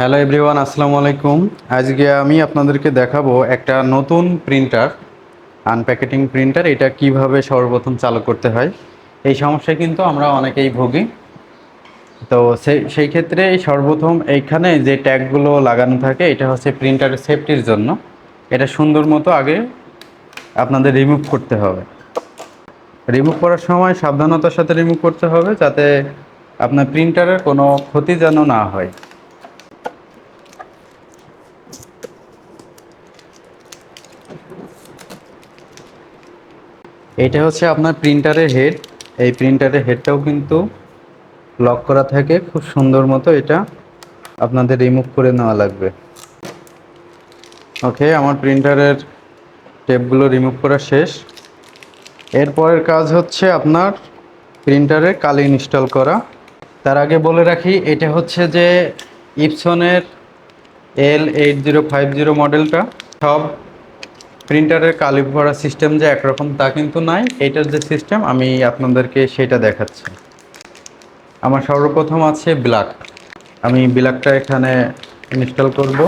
Hello everyone, আসসালামু আলাইকুম। আজকে আমি আপনাদেরকে দেখাবো একটা নতুন প্রিন্টার আনপ্যাকেটিং প্রিন্টার এটা কীভাবে সর্বপ্রথম চালু করতে হয়। এই সমস্যায় কিন্তু আমরা অনেকেই ভুগি। তো সেই ক্ষেত্রে সর্বপ্রথম এইখানে যে ট্যাগগুলো লাগানো থাকে, এটা হচ্ছে প্রিন্টারের সেফটির জন্য। এটা সুন্দর মতো আগে আপনাদের রিমুভ করতে হবে। রিমুভ করার সময় সাবধানতার সাথে রিমুভ করতে হবে, যাতে আপনার প্রিন্টারের কোনো ক্ষতি যেন না হয়। এটা হচ্ছে আপনার প্রিন্টারের হেড এই প্রিন্টারের হেডটাও কিন্তু লক করা থাকে। খুব সুন্দর মতো এটা আপনাদের রিমুভ করে নেওয়া লাগবে। ওকে আমার প্রিন্টারের টেপগুলো রিমুভ করা শেষ। এরপরের কাজ হচ্ছে আপনার প্রিন্টারে কালি ইনস্টল করা। তার আগে বলে রাখি, এটা হচ্ছে যে ইপসনের L eight zero five zero মডেলটা সব প্রিন্টারের কালি ভরা সিস্টেম যে একরকম তা কিন্তু নাই। এটার যে সিস্টেম আমি আপনাদেরকে সেটা দেখাচ্ছি। আমার সর্বপ্রথম আছে ব্ল্যাক আমি ব্ল্যাকটা এখানে ইনস্টল করব।